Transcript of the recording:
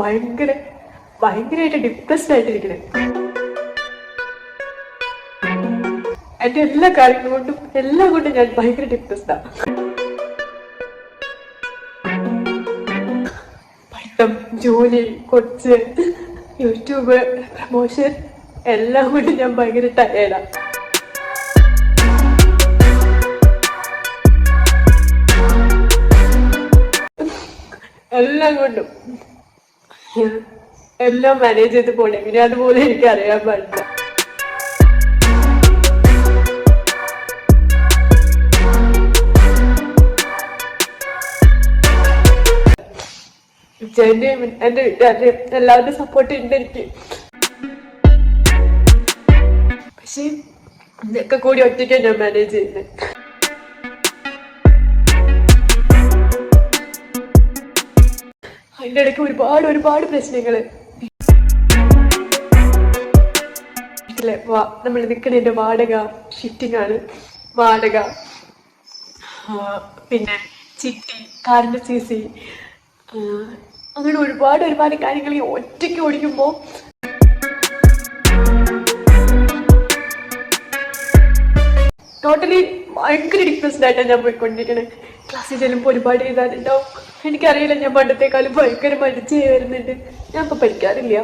ഭയങ്കര ഭയങ്കരമായിട്ട് ഡിപ്രസ്ഡ് ആയിട്ടിരിക്കണേ എന്റെ എല്ലാ കാര്യങ്ങളും കൊണ്ടും എല്ലാം കൊണ്ടും ഞാൻ ഭയങ്കര ഡിപ്രസ്ഡാ പഠിത്തം ജോലി കൊച്ച് യൂട്യൂബ് പ്രമോഷൻ എല്ലാം കൊണ്ടും ഞാൻ ഭയങ്കര ടയേർഡാ എല്ലാം കൊണ്ടും. എല്ലാം മാനേജ് ചെയ്ത് പോണേ. പിന്നെ അതുപോലെ എനിക്ക് അറിയാൻ പാടില്ല. എന്റെ വീട്ടുകാരുടെയും എല്ലാവരുടെയും സപ്പോർട്ട് ഉണ്ട് എനിക്ക്. പക്ഷെ ഇതൊക്കെ കൂടി ഒറ്റയ്ക്കാണ് ഞാൻ മാനേജ് ചെയ്യുന്നത് അതിന്റെ ഇടയ്ക്ക് ഒരുപാട് ഒരുപാട് പ്രശ്നങ്ങൾ. വീട്ടിലെ വാ- നമ്മൾ നിൽക്കുന്നതിന്റെ വാടക ഷിഫ്റ്റിംഗ് ആണ്. വാടക. പിന്നെ ചിട്ടി കാറിന്റെ സി സി അങ്ങനെ ഒരുപാട് ഒരുപാട് കാര്യങ്ങൾ ഈ ഒറ്റയ്ക്ക് ഓടിക്കുമ്പോൾ ടോട്ടലി ഭയങ്കര ഡിപ്രസ്ഡ് ആയിട്ടാണ് ഞാൻ പോയിക്കൊണ്ടിരിക്കണേ. ക്ലാസ്സിൽ ചെല്ലുമ്പോൾ ഒരുപാട് എഴുതാനുണ്ടാവും. എനിക്കറിയില്ല ഞാൻ പണ്ടത്തെക്കാളും ഭയങ്കര മടിച്ച് വരുന്നുണ്ട് ഞാൻ ഇപ്പൊ പഠിക്കാറില്ല.